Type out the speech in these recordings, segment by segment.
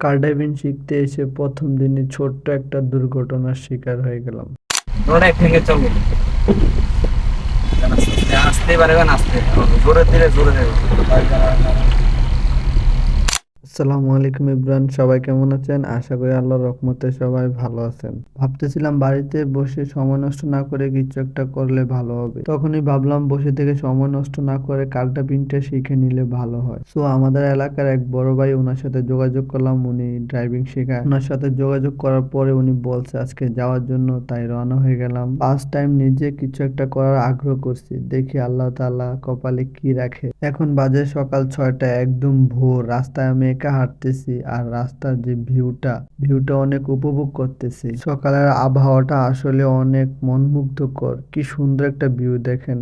কার driving শিখতে এসে প্রথম দিনে ছোট্ট একটা দুর্ঘটনার শিকার হয়ে গেলাম। রোড ভেঙে চলবে আসতে পারবে না আসতে জোরে দিলে জোরে দেবে। আসসালামু আলাইকুম ইব্রান, সবাই কেমন আছেন? আশা করি আল্লাহর রহমতে সবাই ভালো আছেন। ভাবতেছিলাম বাড়িতে বসে সময় নষ্ট না করে কিছু একটা করলে ভালো হবে। তখনই ভাবলাম বসে থেকে সময় নষ্ট না করে কালটা পিনটা শিখে নিলে ভালো হয়। সো আমাদের এলাকার এক বড় ভাই ওনার সাথে যোগাযোগ করলাম, উনি ড্রাইভিং শেখায়। ওনার সাথে যোগাযোগ করার পরে উনি বলছে, আজকে যাওয়ার জন্য তাই রওনা হয়ে গেলাম। ফার্স্ট টাইম নিজে কিছু একটা করার আগ্রহ করছি। দেখি আল্লাহ তাআলা কপালে কি রাখে। এখন বাজে সকাল ছয়টা একদম ভোর। রাস্তায় আমি একা হাঁটতেছি আর রাস্তার যে ভিউটা ভিউটা অনেক উপভোগ করতেছি। সকালের আবহাওয়াটা আসলে অনেক মনমুগ্ধকর। কি সুন্দর একটা ভিউ দেখেন,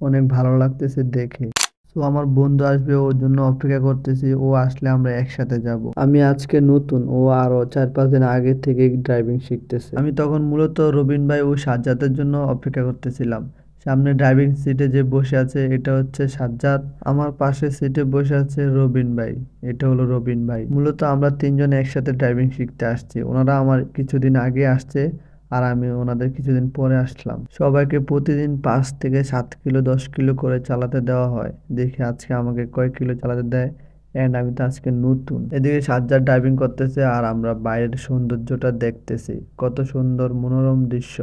অনেক ভালো লাগতেছে দেখে। তো আমার বন্ধু আসবে, ওর জন্য অপেক্ষা করতেছি, ও আসলে আমরা একসাথে যাব। আমি আজকে নতুন, ও আরও চার পাঁচ দিন আগে থেকে ড্রাইভিং শিখতেছে। আমি তখন মূলত রবিন ভাই ও সাজ্জাদের জন্য অপেক্ষা করতেছিলাম। সামনে ড্রাইভিং সিটে যে বসে আছে, এটা হচ্ছে সাজ্জাদ। আমার পাশে সিটে বসে আছে রবিন ভাই, এটা হলো রবিন ভাই। মূলত আমরা তিনজন একসাথে ড্রাইভিং শিখতে আসছি। ওনারা আমার কিছুদিন আগে আসছে আর আমি ওনাদের কিছুদিন পরে আসলাম। সবাইকে প্রতিদিন পাঁচ থেকে সাত কিলো, দশ কিলো করে চালাতে দেওয়া হয়। দেখি আজকে আমাকে কয় কিলো চালাতে দেয়। অ্যান্ড আমি তো আজকে নতুন। এদিকে সাজ্জাদ ড্রাইভিং করতেছে আর আমরা বাইরের সৌন্দর্যটা দেখতেছি। কত সুন্দর, মনোরম দৃশ্য।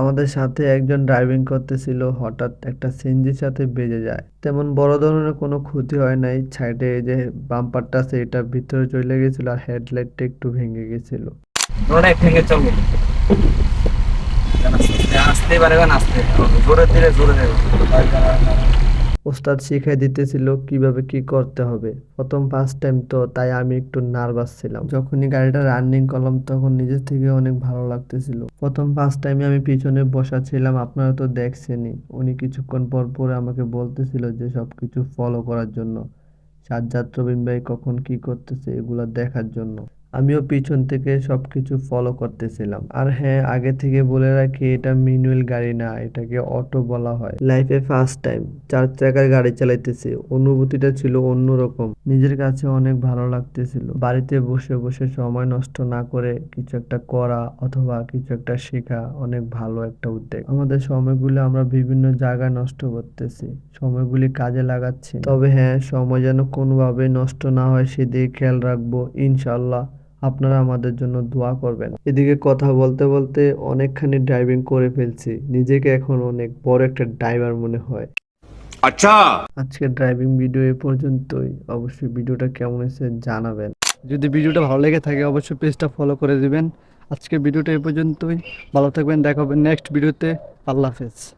আমাদের সাথে একজন ড্রাইভিং করতেছিল, হঠাৎ একটা সিএনজির সাথে বেজে যায়। তেমন বড় ধরনের কোনো ক্ষতি হয় নাই, সাইডে যে বাম্পারটা আছে, এটা ভিতরে চলে গেছিল আর হেডলাইটটা একটু ভেঙে গেছিল। এক ভেঙে আসতে পারে না, আসতে জোরে দিলে জোরে দেবে ওস্তাদ শিখাই দিতেছিল কীভাবে কি করতে হবে। প্রথম ফার্স্ট টাইম তো, তাই আমি একটু নার্ভাস ছিলাম। যখনই গাড়িটা রানিং করলাম, তখন নিজের থেকে অনেক ভালো লাগতেছিল। প্রথম ফার্স্ট টাইমে আমি পিছনে বসা ছিলাম, আপনারা তো দেখছেনই। উনি কিছুক্ষণ পর পরে আমাকে বলতেছিল যে, সবকিছু ফলো করার জন্য। সাজ্জাদ ভাই কখন কি করতেছে, এগুলো দেখার জন্য। আমিও পিছন থেকে সবকিছু ফলো করতেছিলাম। আর হ্যাঁ আগে থেকে বলে রাখি, এটা ম্যানুয়াল গাড়ি না, এটাকে অটো বলা হয়। লাইফে ফার্স্ট টাইম চার চাকার গাড়ি চালাইতেছি, অনুভূতিটা ছিল অন্যরকম। নিজের কাছে অনেক ভালো লাগতেছিল। বাড়িতে বসে বসে সময় নষ্ট না করে কিছু একটা করা অথবা কিছু একটা শেখা অনেক ভালো একটা উদ্যোগ। আমাদের সময়গুলো আমরা বিভিন্ন জায়গায় নষ্ট করতেছি, সময়গুলি কাজে লাগাচ্ছি। তবে হ্যাঁ সময় যেন কোনোভাবে নষ্ট না হয়, সেদিকে খেয়াল রাখব ইনশাল্লাহ আপনারা আমাদের জন্য দোয়া করবেন। এদিকে কথা বলতে বলতে অনেকখানি ড্রাইভিং করে ফেলছি। নিজেকে এখন অনেক বড় একটা ড্রাইভার মনে হয়। আচ্ছা! আজকে ড্রাইভিং ভিডিও এ পর্যন্তই। অবশ্যই ভিডিওটা কেমন হয়েছে জানাবেন। যদি ভিডিওটা ভালো লেগে থাকে অবশ্যই পেজটা ফলো করে দিবেন। আজকে ভিডিওটা এ পর্যন্তই। ভালো থাকবেন দেখা হবে নেক্সট ভিডিওতে আল্লাহ হাফেজ।